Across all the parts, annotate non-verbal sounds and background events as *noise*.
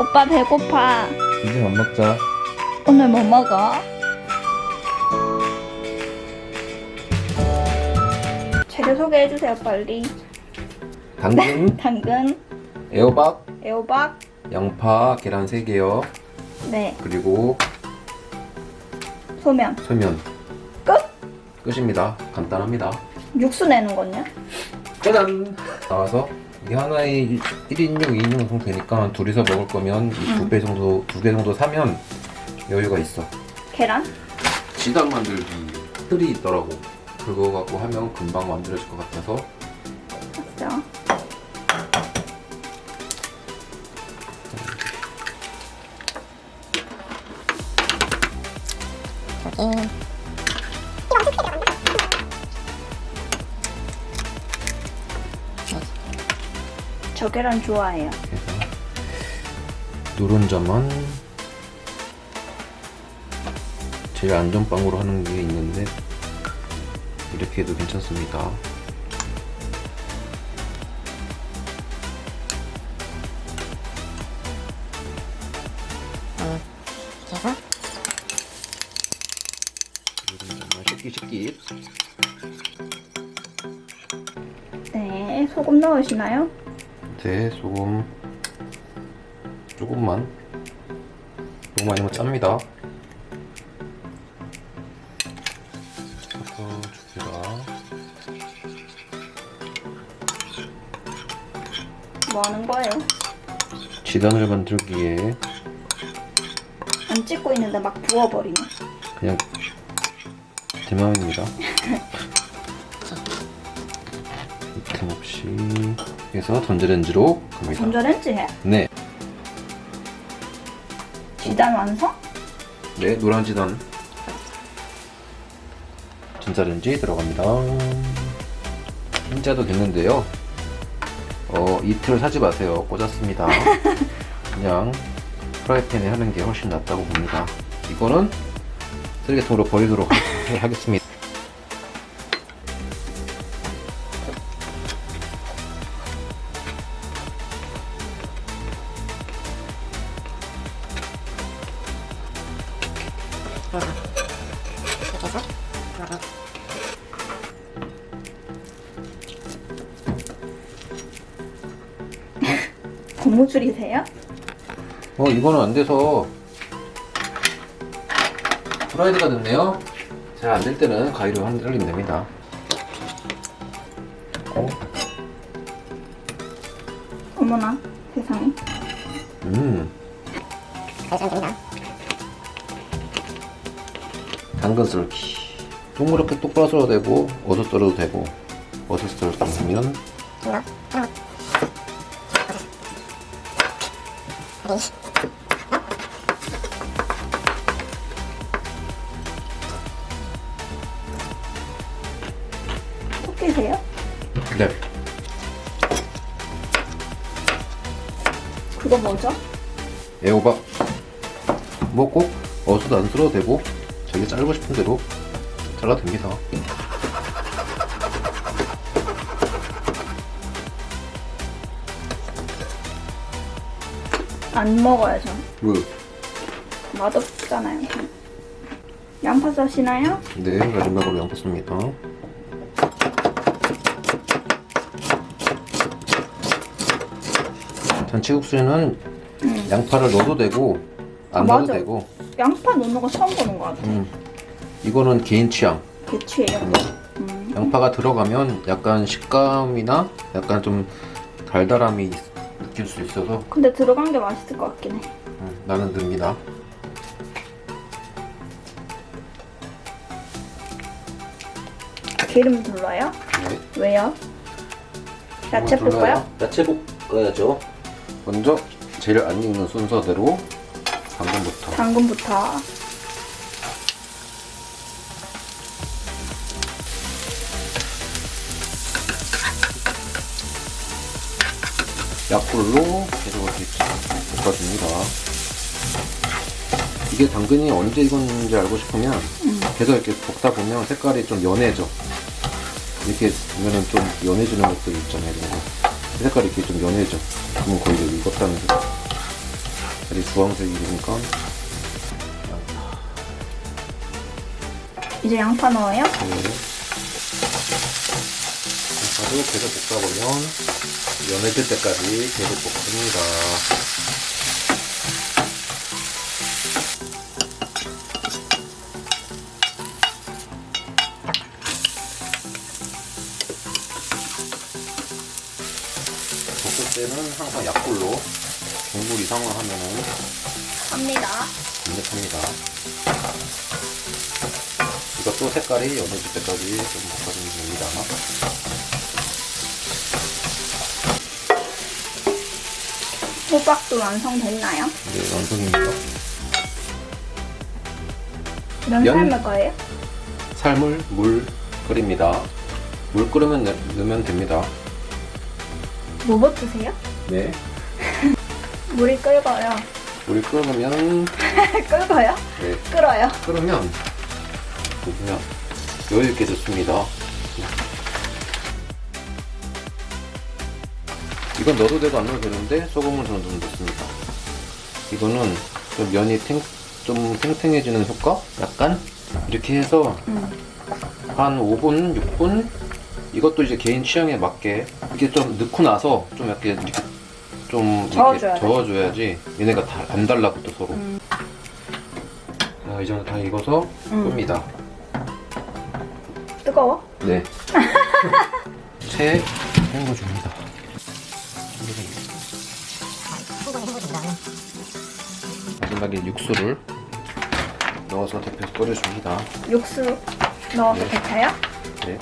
오빠 배고파. 이제 밥 먹자. 오늘 뭐 먹어? 재료 소개해주세요, 빨리. 당근, 당근, 애호박, 애호박, 양파, 계란 3개요. 네, 그리고 소면. 소면. 끝? 끝입니다. 간단합니다. 육수 내는 거냐? 짜잔! 나와서 이게 하나에 1인용, 2인용 정도 되니까 둘이서 먹을 거면 두 배 정도, 두 개 정도 사면 여유가 있어. 계란? 지단 만들기 틀이 있더라고. 그거 갖고 하면 금방 만들어질 것 같아서 저 계란 좋아해요. 노른자만 제일 안전빵으로 하는 게 있는데 이렇게 해도 괜찮습니다. 씻기 네, 소금 넣으시나요? 네, 소금 조금만. 너무 많이 넣으면 짭니다. 뭐 하는 거예요? 지단을 만들기에 안 찍고 있는데 막 부어버리네. 그냥 제 마음입니다. *laughs* 이틈 없이 해서 전자레인지로 갑니다. 전자레인지 해. 네, 지단 완성? 네 노란 지단. 전자레인지 들어갑니다. 흰자도 됐는데요. 어 이틀 사지 마세요. 꽂았습니다. *laughs* 그냥 프라이팬에 하는 게 훨씬 낫다고 봅니다. 이거는 쓰레기통으로 버리도록 하- *laughs* 하겠습니다 고무줄이세요? 어 이거는 안 돼서 프라이드가 됐네요 잘 안 될 때는 가위로 한 흘리면 됩니다 어? 어머나 세상에. 음 당근 썰기 동그랗게 똑바로 썰어도 되고 어서 썰어도 되고 어서 썰으면 토끼세요? 네 그거 뭐죠? 애호박 뭐꼭 어서도 안 썰어도 되고 자기 자르고 싶은 대로 잘라도 됩니다 안 먹어요 전. 왜? 맛없잖아요. 양파 써시나요? 네 마지막으로 양파 씁니다 잔치국수에는 양파를 넣어도 되고 안 아, 넣어도 맞아. 되고 양파 넣는 거 처음 보는 것 같아. 음, 이거는 개인 취향 개취예요. 음. 양파가 들어가면 약간 식감이나 약간 좀 달달함이 느낄 수 있어서 근데 들어간 게 맛있을 것 같긴 해. 음, 나는 듭니다 기름 둘러요? 네. 왜요? 야채? 볶아요? 야채 볶아야죠 먼저 제일 안 익는 순서대로 당근부터 당근부터. 약불로 계속 이렇게 볶아줍니다. 이게 당근이 언제 익었는지 알고 싶으면 음. 계속 이렇게 볶다 보면 색깔이 좀 연해져. 이렇게 보면은 좀 연해지는 것도 있잖아요. 그래서 색깔이 이렇게 좀 연해져. 그러면 거의 익었다는 뜻. 여기 주황색이니까 이제 양파 넣어요? 네. 양파도 계속 볶아보면 연해질 때까지 계속 볶습니다. 볶을 때는 항상 약불로 중불 이상을 하면은 갑니다. 강력합니다. 이것도 색깔이 연해질 때까지 좀 볶아주면 됩니다. 호박도 완성됐나요? 네, 완성입니다. 면 면? 삶을 거예요? 삶을 물 끓입니다. 물 끓으면 넣- 넣으면 됩니다. 뭐 버트세요? 네. *laughs* 물이 끓어요. 물이 끓으면 *laughs* 끓어요? 네, 끓어요. 끓으면 보시면 여유 있게 넣습니다. 이건 넣어도 되고 안 넣어도 되는데 소금을 저는 좀 넣습니다. 이거는 좀 면이 탱, 좀 탱탱해지는 효과? 약간 이렇게 해서 음. 한 5분, 6분 이것도 이제 개인 취향에 맞게 이렇게 좀 넣고 나서 좀 이렇게 이렇게 좀 이렇게 저어줘야 돼. 저어줘야지 얘네가 다 안 달라붙어 서로. 음. 자, 이제 다 익어서 음. 끕니다. 뜨거워? 네. *laughs* 채 헹궈줍니다. 마지막에 육수를 넣어서 데펴서 끓여줍니다. 육수 넣어서 네. 데쳐요? 네.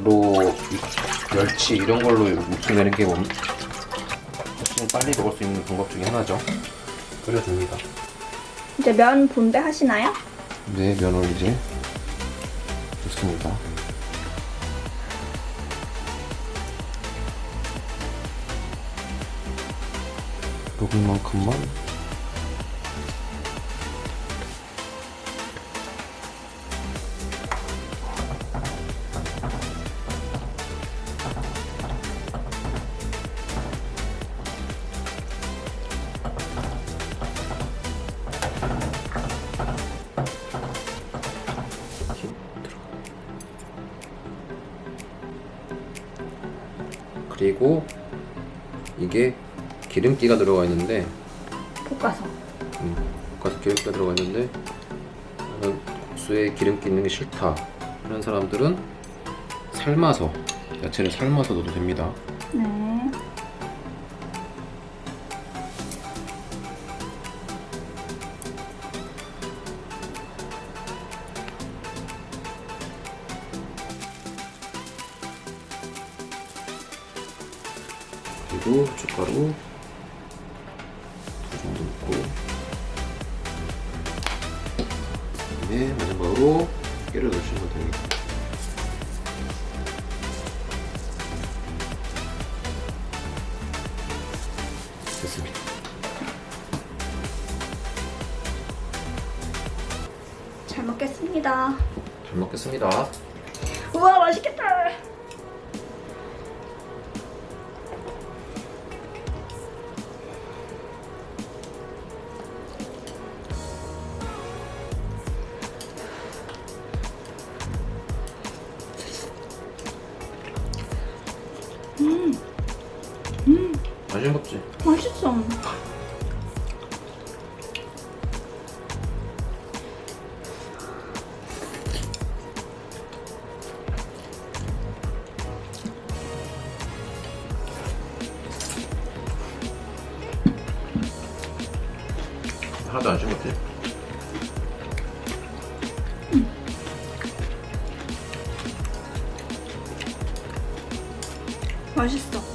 로, 이- 멸치 이런 걸로 육수 내는 게 훨씬 빨리 먹을 수 있는 방법 중에 하나죠. 끓여줍니다. 이제 면 분배 하시나요? 네, 면을 이제 넣습니다. 녹을 만큼만 그리고 이게 기름기가 들어가 있는데 볶아서. 음, 볶아서 기름기가 들어가 있는데 나는 국수에 기름기 있는 게 싫다 이런 사람들은 삶아서 야채를 삶아서 넣어도 됩니다 네. 그리고 고춧가루 두 정도 넣고 그다음에 마지막으로 깨를 넣으시면 됩니다 됐습니다 잘 먹겠습니다. 잘 먹겠습니다 우와 맛있겠다. 맛있게 먹지? 맛있어. 하나도 안 싱겁지? 맛있어.